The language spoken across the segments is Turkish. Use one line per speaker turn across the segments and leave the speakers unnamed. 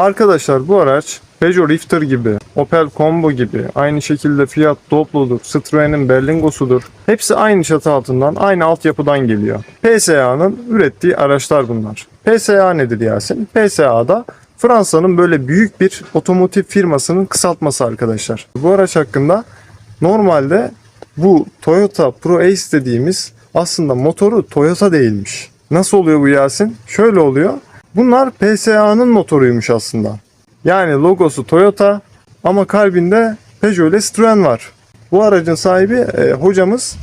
Arkadaşlar bu araç Peugeot Rifter gibi, Opel Combo gibi, aynı şekilde Fiat Doblo'dur, Citroen'in Berlingo'sudur. Hepsi aynı çatı altından, aynı altyapıdan geliyor. PSA'nın ürettiği araçlar bunlar. PSA nedir Yasin? PSA'da Fransa'nın böyle büyük bir otomotiv firmasının kısaltması arkadaşlar. Bu araç hakkında normalde bu Toyota Pro Ace dediğimiz aslında motoru Toyota değilmiş. Nasıl oluyor bu Yasin? Şöyle oluyor. Bunlar PSA'nın motoruymuş aslında. Yani logosu Toyota ama kalbinde Peugeot ile Citroen var. Bu aracın sahibi e, hocamız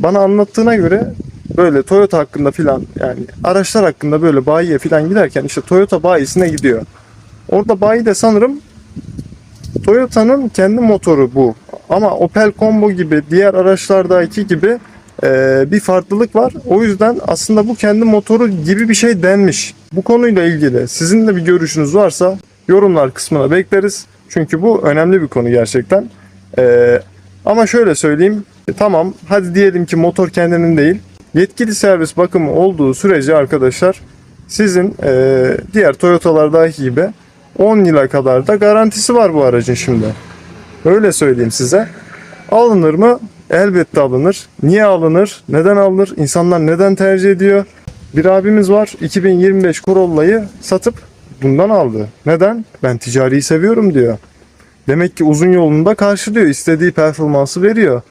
bana anlattığına göre böyle Toyota hakkında filan yani araçlar hakkında böyle bayiye filan giderken işte Toyota bayisine gidiyor. Orada bayi de sanırım Toyota'nın kendi motoru bu. Ama Opel Combo gibi diğer araçlardaki gibi e, bir farklılık var. O yüzden aslında bu kendi motoru gibi bir şey denmiş. Bu konuyla ilgili sizin de bir görüşünüz varsa yorumlar kısmına bekleriz. Çünkü bu önemli bir konu gerçekten. E, ama şöyle söyleyeyim. E, tamam hadi diyelim ki motor kendinin değil. Yetkili servis bakımı olduğu sürece arkadaşlar sizin e, diğer Toyota'lardaki gibi 10 yıla kadar da garantisi var bu aracın şimdi. Öyle söyleyeyim size. Alınır mı? Elbette alınır. Niye alınır? Neden alınır? İnsanlar neden tercih ediyor? Bir abimiz var 2025 Corolla'yı satıp bundan aldı. Neden? Ben ticariyi seviyorum diyor. Demek ki uzun yolunda karşılıyor. istediği performansı veriyor.